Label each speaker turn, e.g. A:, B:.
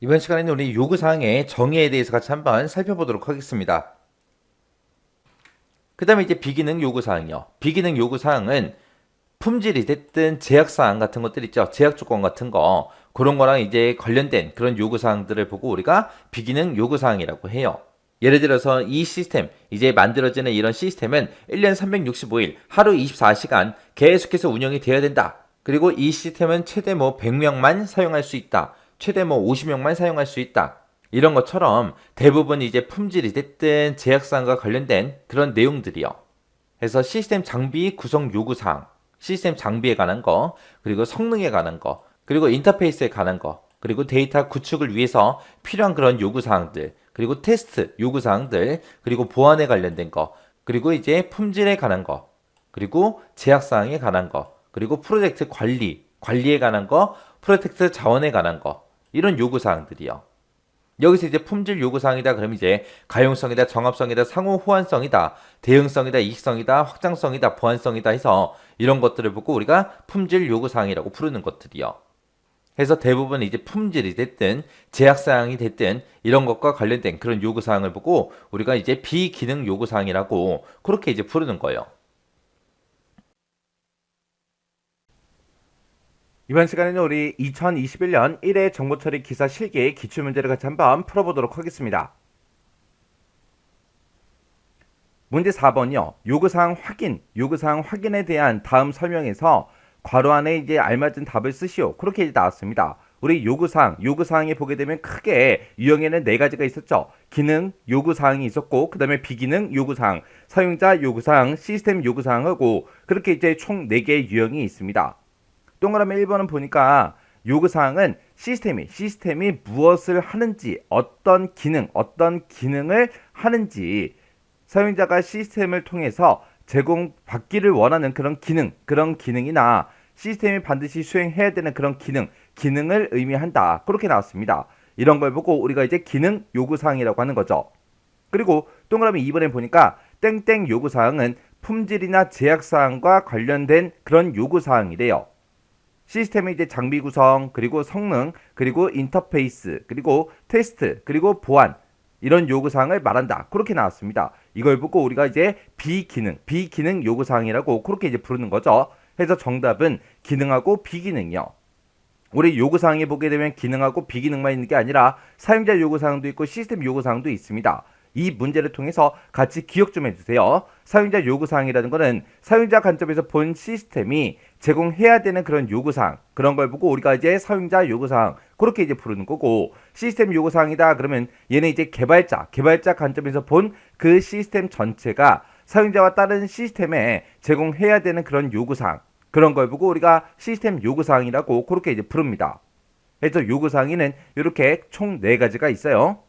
A: 이번 시간에는 우리 요구사항의 정의에 대해서 같이 한번 살펴보도록 하겠습니다. 그 다음에 이제 비기능 요구사항이요. 비기능 요구사항은 품질이 됐든 제약사항 같은 것들 있죠. 제약 조건 같은 거. 그런 거랑 이제 관련된 그런 요구사항들을 보고 우리가 비기능 요구사항이라고 해요. 예를 들어서 이 시스템, 이제 만들어지는 이런 시스템은 1년 365일, 하루 24시간 계속해서 운영이 되어야 된다. 그리고 이 시스템은 최대 뭐 100명만 사용할 수 있다. 최대 뭐 50명만 사용할 수 있다. 이런 것처럼 대부분 이제 품질이 됐든 제약사항과 관련된 그런 내용들이요. 그래서 시스템 장비 구성 요구 사항, 시스템 장비에 관한 거, 그리고 성능에 관한 거, 그리고 인터페이스에 관한 거, 그리고 데이터 구축을 위해서 필요한 그런 요구 사항들, 그리고 테스트 요구 사항들, 그리고 보안에 관련된 거, 그리고 이제 품질에 관한 거, 그리고 제약 사항에 관한 거, 그리고 프로젝트 관리, 관리에 관한 거, 프로젝트 자원에 관한 거, 이런 요구사항들이요. 여기서 이제 품질 요구사항이다 그러면 이제 가용성이다 정합성이다 상호 호환성이다 대응성이다 이익성이다 확장성이다 보안성이다 해서 이런 것들을 보고 우리가 품질 요구사항이라고 부르는 것들이요. 해서 대부분 이제 품질이 됐든 제약사항이 됐든 이런 것과 관련된 그런 요구사항을 보고 우리가 이제 비기능 요구사항이라고 그렇게 이제 부르는 거예요.
B: 이번 시간에는 우리 2021년 1회 정보처리 기사 실기 기출문제를 같이 한번 풀어보도록 하겠습니다. 문제 4번이요. 요구사항 확인, 요구사항 확인에 대한 다음 설명에서 괄호 안에 이제 알맞은 답을 쓰시오. 그렇게 이제 나왔습니다. 우리 요구사항, 요구사항에 보게 되면 크게 유형에는 네 가지가 있었죠. 기능 요구사항이 있었고, 그 다음에 비기능 요구사항, 사용자 요구사항, 시스템 요구사항하고, 그렇게 이제 총 4개의 유형이 있습니다. 동그라미 1번은 보니까 요구사항은 시스템이 시스템이 무엇을 하는지 어떤 기능 어떤 기능을 하는지 사용자가 시스템을 통해서 제공받기를 원하는 그런 기능 그런 기능이나 시스템이 반드시 수행해야 되는 그런 기능 기능을 의미한다. 그렇게 나왔습니다. 이런 걸 보고 우리가 이제 기능 요구사항이라고 하는 거죠. 그리고 동그라미 2번에 보니까 땡땡 요구사항은 품질이나 제약사항과 관련된 그런 요구사항이래요 시스템의 이제 장비 구성, 그리고 성능, 그리고 인터페이스, 그리고 테스트, 그리고 보안 이런 요구 사항을 말한다. 그렇게 나왔습니다. 이걸 보고 우리가 이제 비기능, 비기능 요구 사항이라고 그렇게 이제 부르는 거죠. 해서 정답은 기능하고 비기능이요. 우리 요구 사항에 보게 되면 기능하고 비기능만 있는 게 아니라 사용자 요구 사항도 있고 시스템 요구 사항도 있습니다. 이 문제를 통해서 같이 기억 좀 해주세요. 사용자 요구사항이라는 것은 사용자 관점에서 본 시스템이 제공해야 되는 그런 요구사항 그런 걸 보고 우리가 이제 사용자 요구사항 그렇게 이제 부르는 거고 시스템 요구사항이다 그러면 얘는 이제 개발자 개발자 관점에서 본 그 시스템 전체가 사용자와 다른 시스템에 제공해야 되는 그런 요구사항 그런 걸 보고 우리가 시스템 요구사항이라고 그렇게 이제 부릅니다. 그래서 요구사항에는 이렇게 총네 가지가 있어요.